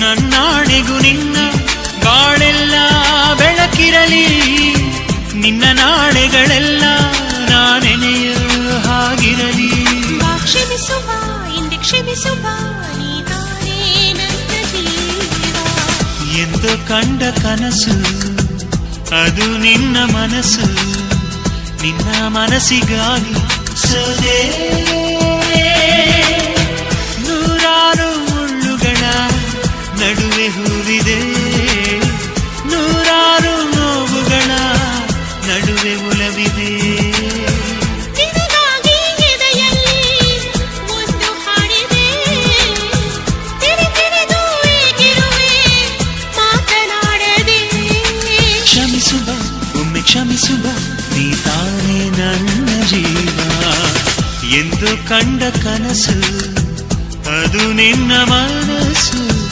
ನನ್ನಾಣೆಗೂ ನಿನ್ನ ಬಾಳೆಲ್ಲ ಬೆಳಕಿರಲಿ. ನಿನ್ನ ನಾಳೆಗಳೆಲ್ಲ ನಾನೆನೆಯ ಹಾಗಿರಲಿ. ಕ್ಷಮಿಸುವ ಇಂದು ಕ್ಷಮಿಸುವ ನನ್ನ ಎಂದು ಕಂಡ ಕನಸು ಅದು ನಿನ್ನ ಮನಸ್ಸು ನಿನ್ನ ಮನಸ್ಸಿಗಾಗಿ ಕ್ಷಮಿಸುವ ಒಮ್ಮೆ ಕ್ಷಮಿಸುವ ನೀ ತಾನೇ ನನ್ನ ಜೀವ. ಎಂದು ಕಂಡ ಕನಸು ಅದು ನಿನ್ನ ಮನಸ್ಸು.